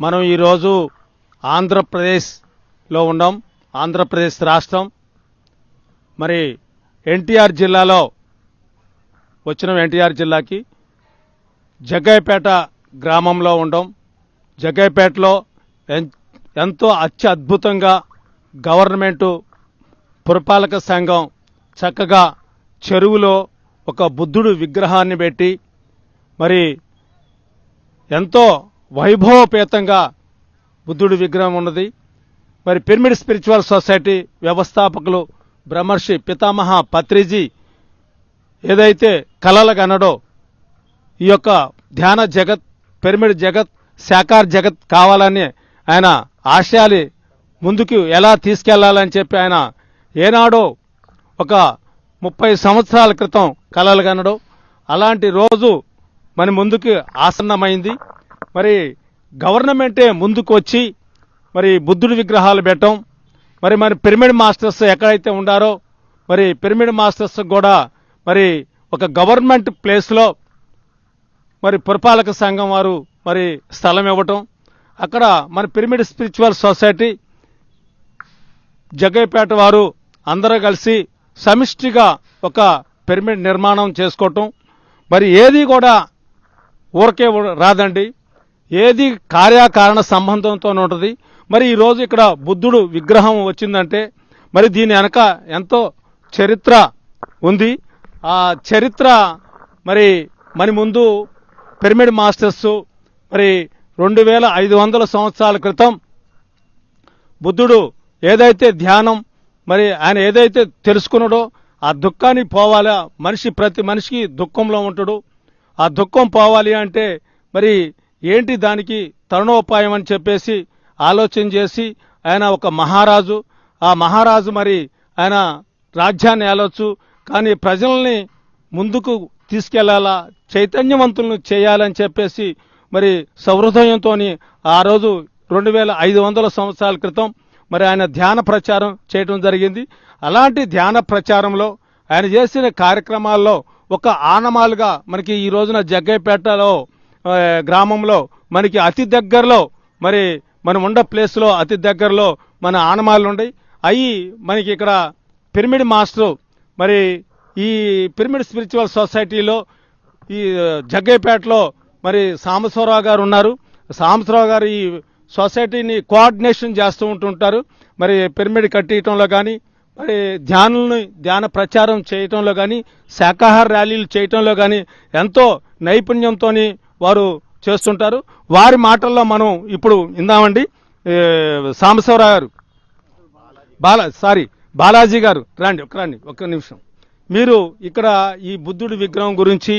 మనం ఈరోజు ఆంధ్రప్రదేశ్లో ఉన్నాం ఆంధ్రప్రదేశ్ రాష్ట్రం. మరి ఎన్టీఆర్ జిల్లాలో వచ్చిన ఎన్టీఆర్ జిల్లాకి జగ్గైపేట గ్రామంలో ఉండం. జగ్గైపేటలో ఎన్- ఎంతో అత్యద్భుతంగా గవర్నమెంటు పురపాలక సంఘం చక్కగా చెరువులో ఒక బుద్ధుడు విగ్రహాన్ని పెట్టి మరి ఎంతో వైభవపేతంగా బుద్ధుడి విగ్రహం ఉన్నది. మరి పిరమిడ్ స్పిరిచువల్ సొసైటీ వ్యవస్థాపకులు బ్రహ్మర్షి పితామహ పత్రిజీ ఏదైతే కలలు కనడో ఈ యొక్క ధ్యాన జగత్ పిరమిడ్ జగత్ శాకార్ జగత్ కావాలని ఆయన ఆశయాలు ముందుకు ఎలా తీసుకెళ్ళాలని చెప్పి ఆయన ఏనాడో ఒక ముప్పై సంవత్సరాల క్రితం కలలు కనడం అలాంటి రోజు మన ముందుకు ఆసన్నమైంది. మరి గవర్నమెంటే ముందుకు వచ్చి మరి బుద్ధుడి విగ్రహాలు పెట్టడం మరి మరి పిరమిడ్ మాస్టర్స్ ఎక్కడైతే ఉండారో మరి పిరమిడ్ మాస్టర్స్ కూడా మరి ఒక గవర్నమెంట్ ప్లేస్లో మరి పురపాలక సంఘం వారు మరి స్థలం ఇవ్వటం అక్కడ మన పిరమిడ్ స్పిరిచువల్ సొసైటీ జగ్గయ్యపేట వారు అందరూ కలిసి సమిష్టిగా ఒక పిరమిడ్ నిర్మాణం చేసుకోవటం. మరి ఏది కూడా ఊరకే రాదండి. ఏది కార్యకారణ సంబంధంతో ఉంటుంది? మరి ఈరోజు ఇక్కడ బుద్ధుడు విగ్రహం వచ్చిందంటే మరి దీని వెనక ఎంతో చరిత్ర ఉంది. ఆ చరిత్ర మరి మన ముందు పిరమిడ్ మాస్టర్స్ మరి రెండు వేల ఐదు వందల సంవత్సరాల క్రితం బుద్ధుడు ఏదైతే ధ్యానం మరి ఆయన ఏదైతే తెలుసుకున్నాడో ఆ దుఃఖాన్ని పోవాలా? మనిషి ప్రతి మనిషికి దుఃఖంలో ఉంటాడు. ఆ దుఃఖం పోవాలి అంటే మరి ఏంటి దానికి తరుణోపాయం అని చెప్పేసి ఆలోచన చేసి ఆయన ఒక మహారాజు. ఆ మహారాజు మరి ఆయన రాజ్యాన్ని ఏలొచ్చు కానీ ప్రజల్ని ముందుకు తీసుకెళ్ళాలా చైతన్యవంతులను చేయాలని చెప్పేసి మరి సహృదయంతో ఆ రోజు రెండు వేల ఐదు వందల సంవత్సరాల క్రితం మరి ఆయన ధ్యాన ప్రచారం చేయడం జరిగింది. అలాంటి ధ్యాన ప్రచారంలో ఆయన చేసిన కార్యక్రమాల్లో ఒక ఆనమాలుగా మనకి ఈ రోజున జగ్గైపేటలో గ్రామంలో మనకి అతి దగ్గరలో మరి మనం ఉండ ప్లేస్లో అతి దగ్గరలో మన ఆనమాలు ఉన్నాయి అవి మనకి ఇక్కడ పిరమిడ్ మాస్టర్ మరి ఈ పిరమిడ్ స్పిరిచువల్ సొసైటీలో ఈ జగ్గైపేటలో మరి సాంబశివరావు గారు ఉన్నారు. సాంబశివరావు గారు ఈ సొసైటీని కోఆర్డినేషన్ చేస్తూ ఉంటుంటారు. మరి పిరమిడ్ కట్టియటంలో కానీ మరి ధ్యానుల్ని ధ్యాన ప్రచారం చేయటంలో కానీ శాకాహార ర్యాలీలు చేయటంలో కానీ ఎంతో నైపుణ్యంతో వారు చేస్తుంటారు. వారి మాటల్లో మనం ఇప్పుడు ఇందామండి సాంబశివరావు గారు. బాలా సారీ బాలాజీ గారు. రండి ఒక రండి ఒక్క నిమిషం. మీరు ఇక్కడ ఈ బుద్ధుడి విగ్రహం గురించి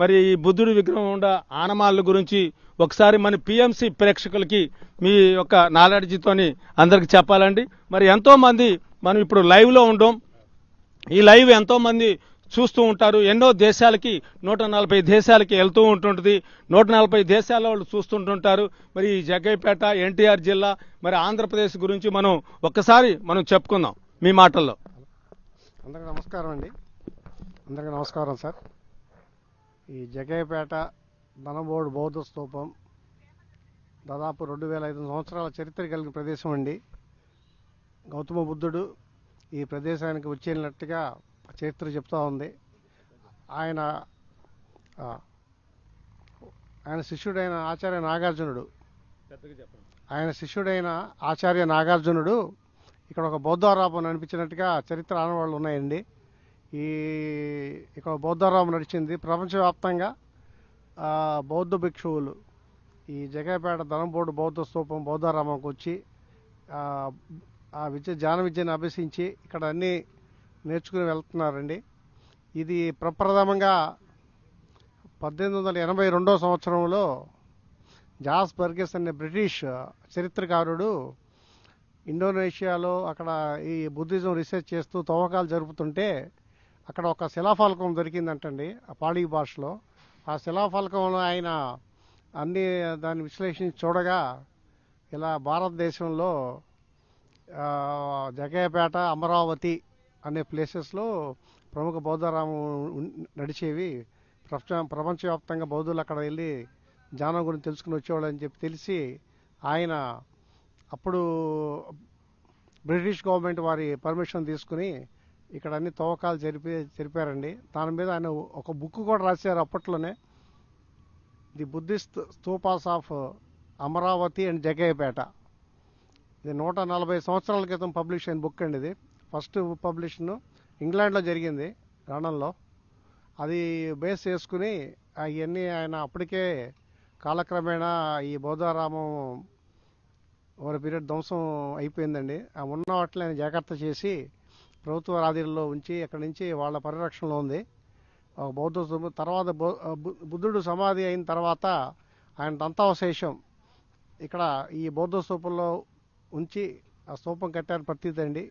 మరి ఈ బుద్ధుడి విగ్రహం ఉండ ఆనమాల గురించి ఒకసారి మన పిఎంసి ప్రేక్షకులకి మీ యొక్క నాలెడ్జితోని అందరికి చెప్పాలండి. మరి ఎంతోమంది మనం ఇప్పుడు లైవ్లో ఉండం. ఈ లైవ్ ఎంతోమంది చూస్తూ ఉంటారు. ఎన్నో దేశాలకి నూట నలభై దేశాలకి వెళ్తూ ఉంటుంటుంది. నూట నలభై దేశాల వాళ్ళు చూస్తుంటుంటారు. మరి ఈ జగ్గైపేట ఎన్టీఆర్ జిల్లా మరి ఆంధ్రప్రదేశ్ గురించి మనం ఒక్కసారి మనం చెప్పుకుందాం మీ మాటల్లో. అందరికీ నమస్కారం అండి. అందరికీ నమస్కారం సార్. ఈ జగయ్యపేట ధనబోర్డు బౌద్ధ స్తూపం దాదాపు రెండు వేల ఐదు సంవత్సరాల చరిత్ర కలిగిన ప్రదేశం అండి. గౌతమ బుద్ధుడు ఈ ప్రదేశానికి వచ్చేనట్టుగా చరిత్ర చెప్తా ఉంది. ఆయన ఆయన శిష్యుడైన ఆచార్య నాగార్జునుడు. ఆయన శిష్యుడైన ఆచార్య నాగార్జునుడు ఇక్కడ ఒక బౌద్ధారామం నడిపించినట్టుగా చరిత్ర ఆనవాళ్ళు ఉన్నాయండి. ఈ ఇక్కడ బౌద్ధారామం నడిచింది. ప్రపంచవ్యాప్తంగా బౌద్ధ భిక్షువులు ఈ జగపేట ధనంబోర్డు బౌద్ధ స్తూపం బౌద్ధారామంకి వచ్చి ఆ, విద్య ధ్యాన విద్యను అభ్యసించి ఇక్కడ అన్నీ నేర్చుకుని వెళ్తున్నారండి. ఇది ప్రప్రథమంగా పద్దెనిమిది వందల ఎనభై రెండో సంవత్సరంలో జాస్ బర్గెస్ అనే బ్రిటిష్ చరిత్రకారుడు ఇండోనేషియాలో అక్కడ ఈ బుద్ధిజం రీసెర్చ్ చేస్తూ తవ్వకాలు జరుపుతుంటే అక్కడ ఒక శిలాఫలకం దొరికిందంటండి ఆ పాళీ భాషలో. ఆ శిలాఫలకంలో ఆయన అన్ని దాన్ని విశ్లేషించి చూడగా ఇలా భారతదేశంలో జగేపేట అమరావతి అనే ప్లేసెస్లో ప్రముఖ బౌద్ధరామం నడిచేవి. ప్రపంచ ప్రపంచవ్యాప్తంగా బౌద్ధులు అక్కడ వెళ్ళి జ్ఞానం గురించి తెలుసుకుని వచ్చేవాళ్ళు అని చెప్పి తెలిసి ఆయన అప్పుడు బ్రిటిష్ గవర్నమెంట్ వారి పర్మిషన్ తీసుకుని ఇక్కడ అన్ని తవ్వకాలు జరిపి జరిపారండి. దాని మీద ఆయన ఒక బుక్ కూడా రాశారు అప్పట్లోనే. The Buddhist stupas of Amaravati and Jaggayyapeta ఇది నూట నలభై సంవత్సరాల క్రితం పబ్లిష్ అయిన బుక్ అండి ఇది. ఫస్ట్ పబ్లిషన్ ఇంగ్లాండ్లో జరిగింది లండన్లో అది బేస్ చేసుకుని అవన్నీ ఆయన అప్పటికే కాలక్రమేణా ఈ బౌద్ధారామం ఓవర్ పీరియడ్ ధ్వంసం అయిపోయిందండి. ఆ ఉన్న వాటిని ఆయన జాగ్రత్త చేసి ప్రభుత్వ ఆధీనంలో ఉంచి అక్కడి నుంచి వాళ్ళ పరిరక్షణలో ఉంది. ఆ బౌద్ధ తర్వాత బుద్ధుడు సమాధి అయిన తర్వాత ఆయన దంతావశేషం ఇక్కడ ఈ బౌద్ధ స్తూపంలో ఉంచి ఆ స్తూపం కట్టారు ప్రతీతండి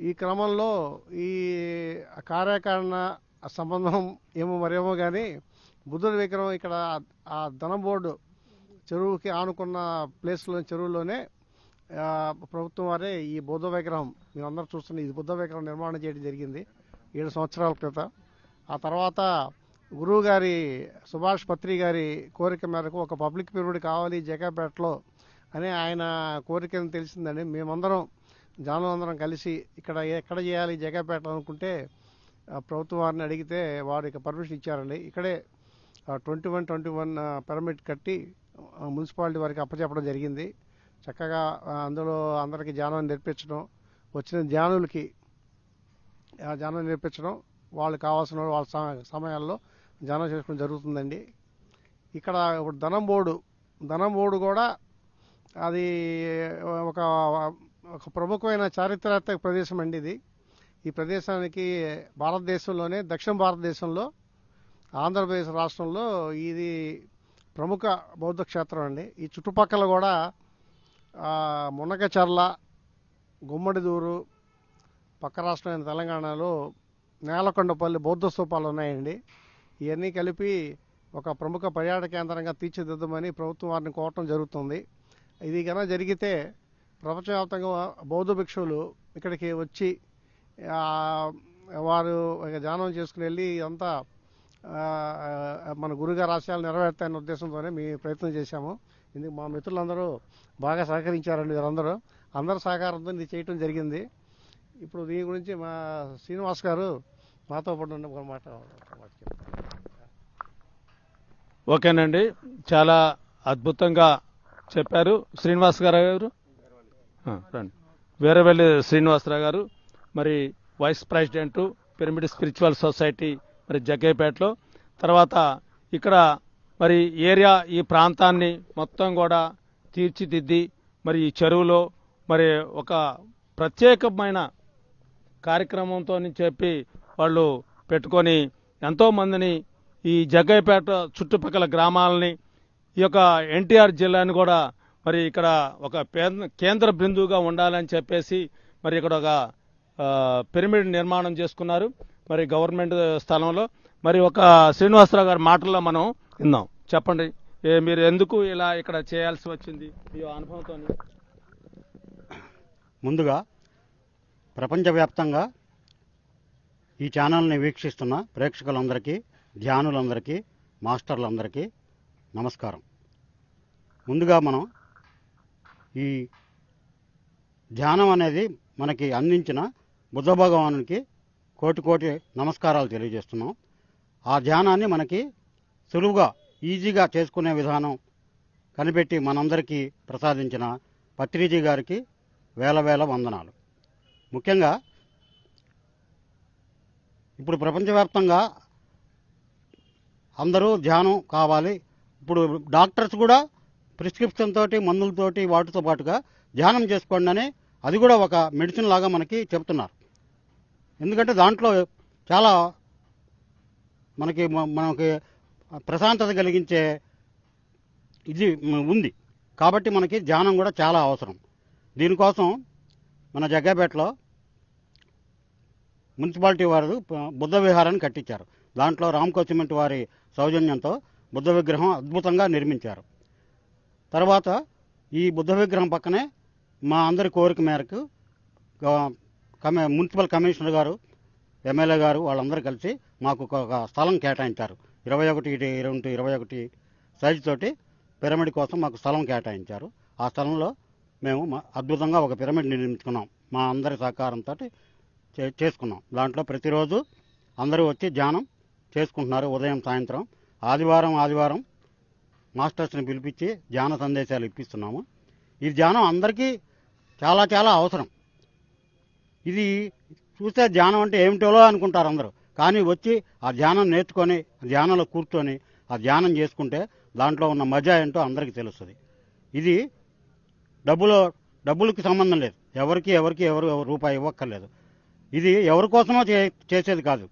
ఈ క్రమంలో ఈ కార్యకారణ సంబంధం ఏమో మరేమో కానీ బుద్ధుడి విగ్రహం ఇక్కడ ఆ ధనం బోర్డు చెరువుకి ఆనుకున్న ప్లేస్లో చెరువులోనే ప్రభుత్వం వారే ఈ బుద్ధ విగ్రహం మీరు అందరు చూస్తున్న ఇది బుద్ధ విగ్రహం నిర్మాణం చేయడం జరిగింది ఏడు సంవత్సరాల క్రితం. ఆ తర్వాత గురువు గారి సుభాష్ పత్రి గారి కోరిక మేరకు ఒక పబ్లిక్ పీరియడ్ కావాలి జగాపేటలో అని ఆయన కోరికను తెలిసిందని మేమందరం అందరం కలిసి ఇక్కడ ఎక్కడ చేయాలి జగాపేట అనుకుంటే ప్రభుత్వం వారిని అడిగితే వారు ఇక పర్మిషన్ ఇచ్చారండి. ఇక్కడే twenty one twenty one pyramid కట్టి మున్సిపాలిటీ వారికి అప్పచెప్పడం జరిగింది. చక్కగా అందులో అందరికీ ధ్యానం నేర్పించడం వచ్చిన ధ్యానులకి ధ్యానం నేర్పించడం వాళ్ళు కావాల్సిన వాళ్ళ సమయాల్లో ధ్యానం చేసుకోవడం జరుగుతుందండి. ఇక్కడ ఇప్పుడు ధనం బోర్డు ధనం బోర్డు కూడా అది ఒక ఒక ప్రముఖమైన చారిత్రాత్మక ప్రదేశం అండి ఇది. ఈ ప్రదేశానికి భారతదేశంలోనే దక్షిణ భారతదేశంలో ఆంధ్రప్రదేశ్ రాష్ట్రంలో ఇది ప్రముఖ బౌద్ధ క్షేత్రం అండి. ఈ చుట్టుపక్కల కూడా మునకచర్ల గుమ్మడిదూరు పక్క రాష్ట్రమైన తెలంగాణలో నేలకొండపల్లి బౌద్ధ స్థూపాలు ఉన్నాయండి. ఇవన్నీ కలిపి ఒక ప్రముఖ పర్యాటక కేంద్రంగా తీర్చిదిద్దమని ప్రభుత్వం వారిని కోరటం జరుగుతుంది. ఇది కనుక జరిగితే ప్రపంచవ్యాప్తంగా బౌద్ధ భిక్షువులు ఇక్కడికి వచ్చి వారు ధ్యానం చేసుకుని వెళ్ళి ఇదంతా మన గురుగారు ఆశయాలు నెరవేర్తాయన్న ఉద్దేశంతోనే మీ ప్రయత్నం చేశాము. ఇందుకు మా మిత్రులందరూ బాగా సహకరించారండి వీరందరూ. అందరూ సహకారంతో ఇది చేయటం జరిగింది. ఇప్పుడు దీని గురించి మా శ్రీనివాస్ గారు మాతో పాటు ఉన్న ఒక మాట ఓకేనండి. చాలా అద్భుతంగా చెప్పారు. శ్రీనివాస్ గారు గారు రండి. వీరవెల్లి శ్రీనివాసరావు గారు మరి vice president pyramid spiritual society మరి జగ్గేపేటలో. తర్వాత ఇక్కడ మరి ఏరియా ఈ ప్రాంతాన్ని మొత్తం కూడా తీర్చిదిద్ది మరి ఈ చెరువులో మరి ఒక ప్రత్యేకమైన కార్యక్రమంతో చెప్పి వాళ్ళు పెట్టుకొని ఎంతోమందిని ఈ జగ్గయ్యపేట చుట్టుపక్కల గ్రామాలని ఈ యొక్క ఎన్టీఆర్ జిల్లాని కూడా మరి ఇక్కడ ఒక పేద- కేంద్ర బిందువుగా ఉండాలని చెప్పేసి మరి ఇక్కడ ఒక పిరమిడ్ నిర్మాణం చేసుకున్నారు. మరి గవర్నమెంట్ స్థలంలో. మరి ఒక శ్రీనివాసరావు గారి మాటల్లో మనం విందాం. చెప్పండి. మీరు ఎందుకు ఇలా ఇక్కడ చేయాల్సి వచ్చింది? మీ అనుభవంతో ముందుగా ప్రపంచవ్యాప్తంగా ఈ ఛానల్ని వీక్షిస్తున్న ప్రేక్షకులందరికీ ధ్యానులందరికీ మాస్టర్లందరికీ నమస్కారం. ముందుగా మనం ఈ ధ్యానం అనేది మనకి అందించిన బుద్ధ భగవానునికి కోటి కోటి నమస్కారాలు తెలియజేస్తున్నాం. ఆ ధ్యానాన్ని మనకి సులువుగా ఈజీగా చేసుకునే విధానం కనిపెట్టి మనందరికీ ప్రసాదించిన పత్రిజీ గారికి వేల వేల వందనాలు. ముఖ్యంగా ఇప్పుడు ప్రపంచవ్యాప్తంగా అందరూ ధ్యానం కావాలి. ఇప్పుడు డాక్టర్స్ కూడా ప్రిస్క్రిప్షన్ తోటి మందులతోటి వాటితో పాటుగా ధ్యానం చేసుకోండి అని అది కూడా ఒక మెడిసిన్ లాగా మనకి చెప్తున్నారు ఎందుకంటే దాంట్లో చాలా మనకి మనకి ప్రశాంతత కలిగించే ఇది ఉంది. కాబట్టి మనకి ధ్యానం కూడా చాలా అవసరం. దీనికోసం మన జగ్గాపేటలో మున్సిపాలిటీ వారు బుద్ధ విహారాన్ని కట్టించారు. దాంట్లో రామ్కో సిమెంట్ వారి సౌజన్యంతో బుద్ధ విగ్రహం అద్భుతంగా నిర్మించారు. తర్వాత ఈ బుద్ధ విగ్రహం పక్కనే మా అందరి కోరిక మేరకు కమి మున్సిపల్ కమిషనర్ గారు ఎమ్మెల్యే గారు వాళ్ళందరూ కలిసి మాకు ఒక స్థలం కేటాయించారు. ఇరవై ఒకటి ఇరవై రెండు ఇరవై ఒకటి సైజు తోటి పిరమిడ్ కోసం మాకు స్థలం కేటాయించారు. ఆ స్థలంలో మేము మా- అద్భుతంగా ఒక పిరమిడ్ నిర్మించుకున్నాం. మా అందరి సహకారంతో చే- చేసుకున్నాం. దాంట్లో ప్రతిరోజు అందరూ వచ్చి ధ్యానం చేసుకుంటున్నారు ఉదయం సాయంత్రం. ఆదివారం ఆదివారం మాస్టర్స్ని పిలిపించి ధ్యాన సందేశాలు ఇప్పిస్తున్నాము. ఈ ధ్యానం అందరికీ చాలా చాలా అవసరం. ఇది చూస్తే ధ్యానం అంటే ఏమిటోలో అనుకుంటారు అందరూ. కానీ వచ్చి ఆ ధ్యానం నేర్చుకొని ధ్యానంలో కూర్చొని ఆ ధ్యానం చేసుకుంటే దాంట్లో ఉన్న మజా ఏంటో అందరికీ తెలుస్తుంది. ఇది డబ్బులో డబ్బులకి సంబంధం లేదు. ఎవరికి ఎవరికి ఎవరు ఎవరు రూపాయి ఇవ్వక్కర్లేదు. ఇది ఎవరి కోసమో చే చేసేది కాదు.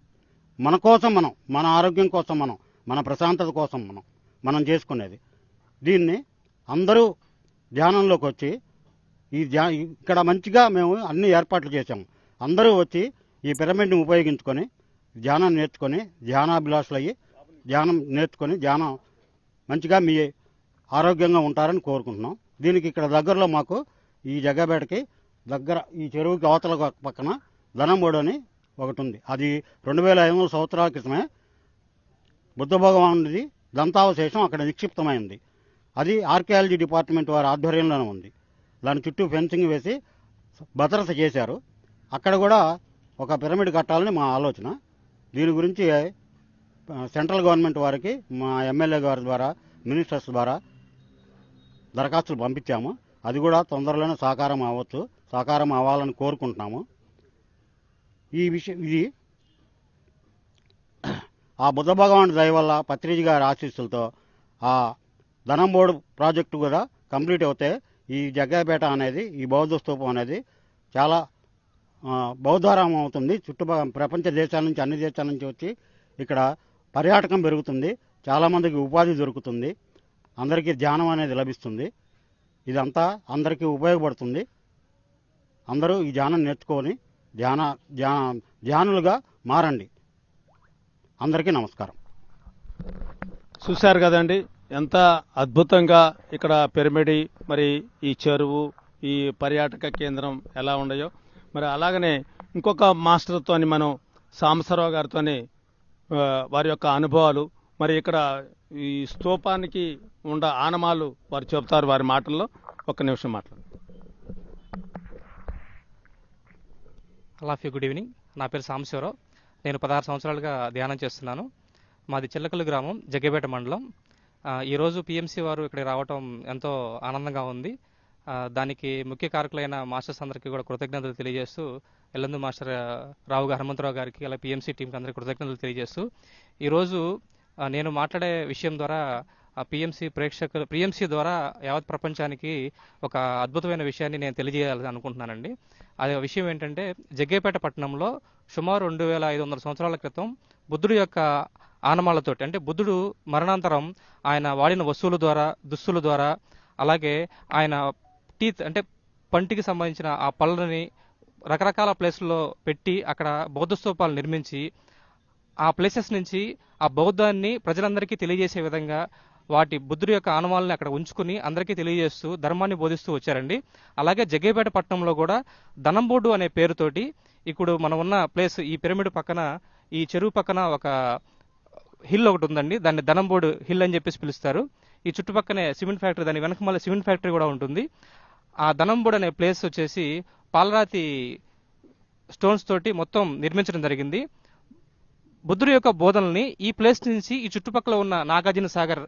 మన కోసం మనం మన ఆరోగ్యం కోసం మనం మన ప్రశాంతత కోసం మనం. మనం చేసుకునేది. దీన్ని అందరూ ధ్యానంలోకి వచ్చి ఈ ధ్యా ఇక్కడ మంచిగా మేము అన్ని ఏర్పాట్లు చేశాము అందరూ వచ్చి ఈ పిరమిడ్ని ఉపయోగించుకొని ధ్యానం నేర్చుకొని ధ్యానాభిలాషులు అయ్యి ధ్యానం నేర్చుకొని ధ్యానం మంచిగా మీ ఆరోగ్యంగా ఉంటారని కోరుకుంటున్నాం. దీనికి ఇక్కడ దగ్గరలో మాకు ఈ జగ్గబేటకి దగ్గర ఈ చెరువుకి అవతల పక్కన ధనంబోడు అని ఒకటి ఉంది అది రెండు వేల ఐదు వందల సంవత్సరాల క్రితమే బుద్ధ భగవానుడిది దంతావశేషం అక్కడ నిక్షిప్తమైంది అది ఆర్కియాలజీ డిపార్ట్మెంట్ వారి ఆధ్వర్యంలోనే ఉంది. దాని చుట్టూ ఫెన్సింగ్ వేసి భద్రత చేశారు. అక్కడ కూడా ఒక పిరమిడ్ కట్టాలని మా ఆలోచన. దీని గురించి సెంట్రల్ గవర్నమెంట్ వారికి మా ఎమ్మెల్యే గారి ద్వారా మినిస్టర్స్ ద్వారా దరఖాస్తులు పంపించాము. అది కూడా తొందరలోనే సాకారం అవ్వచ్చు సాకారం అవ్వాలని కోరుకుంటున్నాము. ఈ విషయం ఇది ఆ బుద్ధ భగవాన్ దయ వల్ల పత్రిజీ గారి ఆశీస్సులతో ఆ ధనంబోర్డు ప్రాజెక్టు కూడా కంప్లీట్ అవుతే ఈ జగ్గాపేట అనేది ఈ బౌద్ధ స్థూపం అనేది చాలా బౌద్ధారామం అవుతుంది. చుట్టుపక్కల ప్రపంచ దేశాల నుంచి అన్ని దేశాల నుంచి వచ్చి ఇక్కడ పర్యాటకం పెరుగుతుంది. చాలామందికి ఉపాధి దొరుకుతుంది. అందరికీ ధ్యానం అనేది లభిస్తుంది. ఇదంతా అందరికీ ఉపయోగపడుతుంది. అందరూ ఈ ధ్యానం నేర్చుకొని ధ్యాన ధ్యాన ధ్యానులుగా మారండి. అందరికీ నమస్కారం. చూశారు కదండి ఎంత అద్భుతంగా ఇక్కడ పిరమిడి మరి ఈ చెరువు ఈ పర్యాటక కేంద్రం ఎలా ఉన్నాయో. మరి అలాగనే ఇంకొక మాస్టర్తోని మనం సాంబసరావు గారితోని ఆ, వారి యొక్క అనుభవాలు మరి ఇక్కడ ఈ స్తూపానికి ఉండ ఆనమాలు వారు చెబుతారు వారి మాటల్లో. ఒక్క నిమిషం మాట్లాడు. Hello good evening. నా పేరు సాంబశివరావు. నేను పదహారు సంవత్సరాలుగా ధ్యానం చేస్తున్నాను. మాది చిల్లకల్లు గ్రామం జగ్గపేట మండలం. ఈరోజు పిఎంసి వారు ఇక్కడ రావటం ఎంతో ఆనందంగా ఉంది. దానికి ముఖ్య కారకులైన మాస్టర్స్ అందరికీ కూడా కృతజ్ఞతలు తెలియజేస్తూ ఎల్లందు మాస్టర్ రావు గారు హనుమంతరావు గారికి అలా పిఎంసి టీంకి అందరికీ కృతజ్ఞతలు తెలియజేస్తూ ఈరోజు నేను మాట్లాడే విషయం ద్వారా పిఎంసీ ప్రేక్షకులు పిఎంసి ద్వారా యావత్ ప్రపంచానికి ఒక అద్భుతమైన విషయాన్ని నేను తెలియజేయాలని అనుకుంటున్నానండి. అది విషయం ఏంటంటే జగ్గేపేట పట్టణంలో సుమారు రెండు వేల ఐదు వందల సంవత్సరాల క్రితం బుద్ధుడి యొక్క ఆనమాలతోటి అంటే బుద్ధుడు మరణాంతరం ఆయన వాడిన వస్తువుల ద్వారా దుస్తుల ద్వారా అలాగే ఆయన టీత్ అంటే పంటికి సంబంధించిన ఆ పళ్ళని రకరకాల ప్లేస్లో పెట్టి అక్కడ బౌద్ధ స్తూపాలు నిర్మించి ఆ ప్లేసెస్ నుంచి ఆ బౌద్ధాన్ని ప్రజలందరికీ తెలియజేసే విధంగా వాటి బుద్ధుడి యొక్క ఆనవాళ్ళని అక్కడ ఉంచుకుని అందరికీ తెలియజేస్తూ ధర్మాన్ని బోధిస్తూ వచ్చారండి. అలాగే జగ్గేపేట పట్టణంలో కూడా ధనంబోర్డు అనే పేరుతోటి ఇప్పుడు మనం ఉన్న ప్లేస్ ఈ పిరమిడ్ పక్కన ఈ చెరువు పక్కన ఒక హిల్ ఒకటి ఉందండి. దాన్ని ధనంబోర్డు హిల్ అని చెప్పేసి పిలుస్తారు. ఈ చుట్టుపక్కనే సిమెంట్ ఫ్యాక్టరీ దాని వెనక మళ్ళీ సిమెంట్ ఫ్యాక్టరీ కూడా ఉంటుంది. ఆ ధనంబోర్డు అనే ప్లేస్ వచ్చేసి పాలరాతి స్టోన్స్ తోటి మొత్తం నిర్మించడం జరిగింది. బుద్ధుడి యొక్క బోధనల్ని ఈ ప్లేస్ నుంచి ఈ చుట్టుపక్కల ఉన్న నాగార్జున సాగర్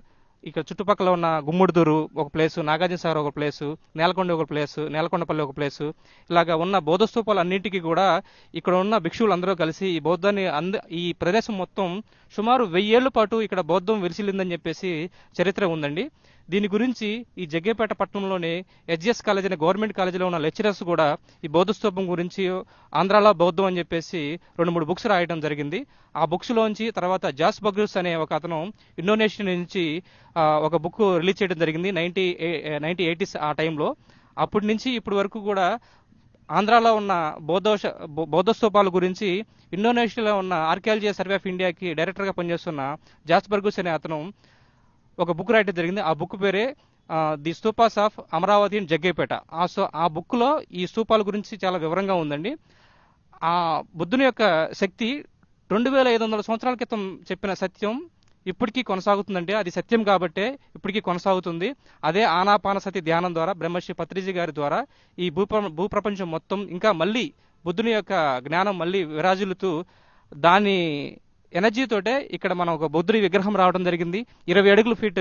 ఇక్కడ చుట్టుపక్కల ఉన్న గుమ్మడిదూరు ఒక ప్లేసు నాగార్జున సాగర్ ఒక ప్లేసు నేలకొండ ఒక ప్లేసు నేలకొండపల్లి ఒక ప్లేసు ఇలాగా ఉన్న బౌద్ధ స్తూపాలు అన్నింటికి కూడా ఇక్కడ ఉన్న భిక్షువులందరూ కలిసి ఈ బౌద్ధాన్ని అంద ఈ ప్రదేశం మొత్తం సుమారు వెయ్యేళ్ళ పాటు ఇక్కడ బౌద్ధం విరిసిల్లిందని చెప్పేసి చరిత్ర ఉందండి. దీని గురించి ఈ జగ్గేపేట పట్టణంలోని హెచ్జిఎస్ కాలేజ్ అనే గవర్నమెంట్ కాలేజీలో ఉన్న లెక్చరర్స్ కూడా ఈ బౌద్ధస్తూపం గురించి ఆంధ్రాలో బౌద్ధం అని చెప్పేసి రెండు మూడు బుక్స్ రాయడం జరిగింది. ఆ బుక్స్లోంచి తర్వాత జాస్ బగ్రూస్ అనే ఒక అతను ఇండోనేషియా నుంచి ఒక బుక్ రిలీజ్ చేయడం జరిగింది నైన్టీ నైన్టీ ఎయిటీస్ ఆ టైంలో. అప్పటి నుంచి ఇప్పటి వరకు కూడా ఆంధ్రాలో ఉన్న బౌద్ధోష బౌద్ధ స్తూపాల గురించి ఇండోనేషియాలో ఉన్న ఆర్కియాలజీ సర్వే ఆఫ్ ఇండియాకి డైరెక్టర్గా పనిచేస్తున్న జాస్ బర్గూస్ అనే అతను ఒక బుక్ రాయటం జరిగింది. ఆ బుక్ పేరే the stupas of Amaravati and Jaggepeta ఆ సో ఆ బుక్లో ఈ స్తూపాల గురించి చాలా వివరంగా ఉందండి. ఆ బుద్ధుని యొక్క శక్తి రెండు వేల ఐదు వందల సంవత్సరాల క్రితం చెప్పిన సత్యం ఇప్పటికీ కొనసాగుతుందంటే అది సత్యం కాబట్టే ఇప్పటికీ కొనసాగుతుంది. అదే ఆనాపాన సతి ధ్యానం ద్వారా బ్రహ్మశ్రీ పత్రిజీ గారి ద్వారా ఈ భూప్ర భూప్రపంచం మొత్తం ఇంకా మళ్ళీ బుద్ధుని యొక్క జ్ఞానం మళ్ళీ విరాజిల్లుతూ దాని ఎనర్జీ తోటే ఇక్కడ మనం ఒక బుద్ధుడి విగ్రహం రావడం జరిగింది. ఇరవై అడుగుల ఫీట్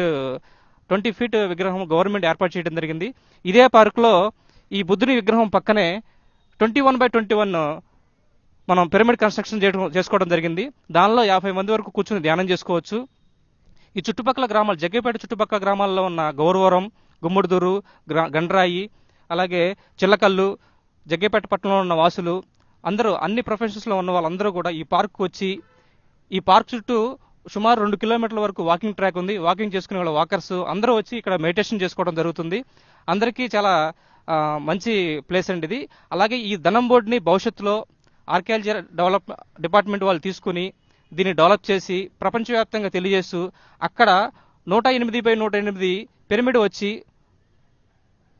ట్వంటీ ఫీట్ విగ్రహం గవర్నమెంట్ ఏర్పాటు చేయడం జరిగింది. ఇదే పార్కులో ఈ బుద్ధుని విగ్రహం పక్కనే twenty one by twenty one మనం పిరమిడ్ కన్స్ట్రక్షన్ చేయడం చేసుకోవడం జరిగింది. దానిలో యాభై మంది వరకు కూర్చుని ధ్యానం చేసుకోవచ్చు. ఈ చుట్టుపక్కల గ్రామాలు జగ్గేపేట చుట్టుపక్కల గ్రామాల్లో ఉన్న గౌరవరం గుమ్మడిదూరు గ్రా గండ్రాయి అలాగే చిల్లకల్లు జగ్గేపేట పట్టణంలో ఉన్న వాసులు అందరూ అన్ని ప్రొఫెషన్స్లో ఉన్న వాళ్ళందరూ కూడా ఈ పార్క్ వచ్చి ఈ పార్క్ చుట్టూ సుమారు రెండు కిలోమీటర్ల వరకు వాకింగ్ ట్రాక్ ఉంది. వాకింగ్ చేసుకునే వాళ్ళ వాకర్స్ అందరూ వచ్చి ఇక్కడ మెడిటేషన్ చేసుకోవడం జరుగుతుంది. అందరికీ చాలా మంచి ప్లేస్ అండి ఇది. అలాగే ఈ ధనం బోర్డుని భవిష్యత్తులో ఆర్కియాలజీ డెవలప్ డిపార్ట్మెంట్ వాళ్ళు తీసుకుని దీన్ని డెవలప్ చేసి ప్రపంచవ్యాప్తంగా తెలియజేస్తూ అక్కడ నూట ఎనిమిది బై నూట ఎనిమిది పిరమిడ్ వచ్చి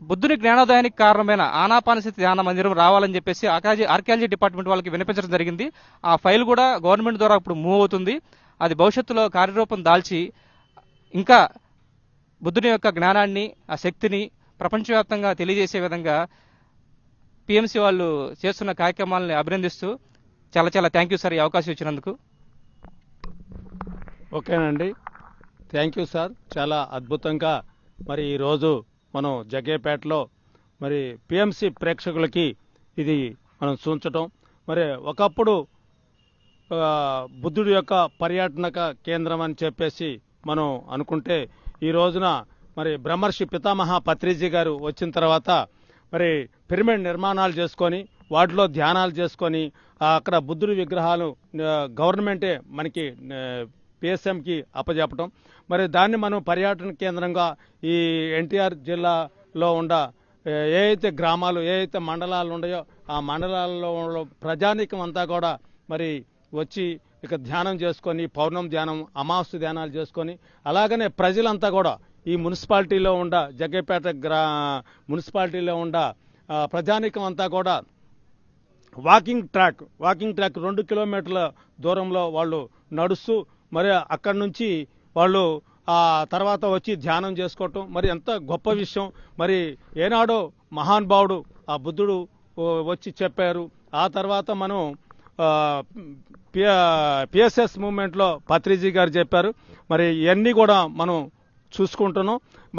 బుద్ధుని జ్ఞానోదయానికి కారణమైన ఆనాపానసతి ధ్యాన మందిరం రావాలని చెప్పేసి ఆర్కాలజీ ఆర్కియాలజీ డిపార్ట్మెంట్ వాళ్ళకి వినిపించడం జరిగింది. ఆ ఫైల్ కూడా గవర్నమెంట్ ద్వారా ఇప్పుడు మూవ్ అవుతుంది. అది భవిష్యత్తులో కార్యరూపం దాల్చి ఇంకా బుద్ధుని యొక్క జ్ఞానాన్ని ఆ శక్తిని ప్రపంచవ్యాప్తంగా తెలియజేసే విధంగా పిఎంసి వాళ్ళు చేస్తున్న కార్యక్రమాలని అభినందిస్తూ చాలా చాలా థ్యాంక్ యూ సార్ ఈ అవకాశం ఇచ్చినందుకు. ఓకేనండి. Thank you sir. చాలా అద్భుతంగా మరి ఈరోజు మనం జగ్గేపేటలో మరి పిఎంసి ప్రేక్షకులకి ఇది మనం చూంచటం మరి ఒకప్పుడు బుద్ధుడి యొక్క పర్యాటనక కేంద్రం అని చెప్పేసి మనం అనుకుంటే ఈ రోజున మరి బ్రహ్మర్షి పితామహ పత్రిజీ గారు వచ్చిన తర్వాత మరి పిరమిడ్ నిర్మాణాలు చేసుకొని వాటిలో ధ్యానాలు చేసుకొని అక్కడ బుద్ధుడి విగ్రహాలు గవర్నమెంటే మనకి పిఎస్ఎంకి అప్పజెప్పటం. మరి దాన్ని మనం పర్యాటన కేంద్రంగా ఈ ఎన్టీఆర్ జిల్లాలో ఉండ ఏ అయితే గ్రామాలు ఏ మండలాలు ఉన్నాయో ఆ మండలాల్లో ప్రజానీకం అంతా కూడా మరి వచ్చి ఇక ధ్యానం చేసుకొని పౌర్ణం ధ్యానం అమావాస్య ధ్యానాలు చేసుకొని అలాగనే ప్రజలంతా కూడా ఈ మున్సిపాలిటీలో ఉండ జగ్గపేట గ్రా మున్సిపాలిటీలో ఉండ ప్రజానీకం అంతా కూడా వాకింగ్ ట్రాక్ వాకింగ్ ట్రాక్ రెండు కిలోమీటర్ల దూరంలో వాళ్ళు నడుస్తూ మరి అక్కడి నుంచి వాళ్ళు ఆ తర్వాత వచ్చి ధ్యానం చేసుకోవటం మరి ఎంత గొప్ప విషయం. మరి ఏనాడో మహానుభావుడు ఆ బుద్ధుడు వచ్చి చెప్పారు. ఆ తర్వాత మనం పిఎస్ఎస్ మూమెంట్లో పత్రిజీ గారు చెప్పారు. మరి ఇవన్నీ కూడా మనం చూసుకుంటున్నాం.